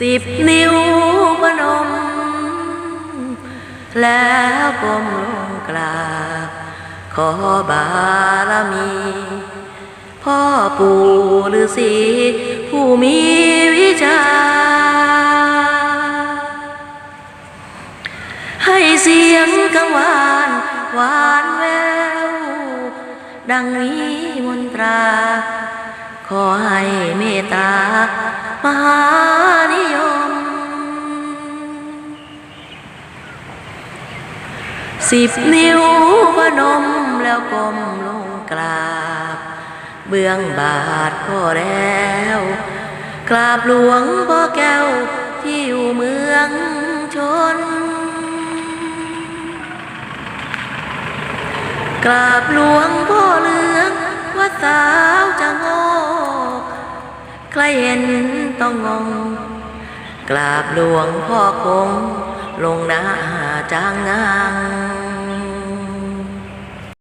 สิบนิ้วพนม แล้วก้มลงกราบ ขอบารมี พ่อปู่ฤาษีผู้มีวิชา ให้เสียงกังวานหวานแวว ดังมีมนตรา ขอให้เมตตา สิบนิ้วพนมแล้วก้มลงกราบ เบื้องบาทพ่อแล้วกราบหลวงพ่อแก้วที่อยู่เมืองชน กราบหลวงพ่อเหลืองวัดสาวจะงกใครเห็นต้องงง กราบหลวงพ่อคงลงหน้าจางงาม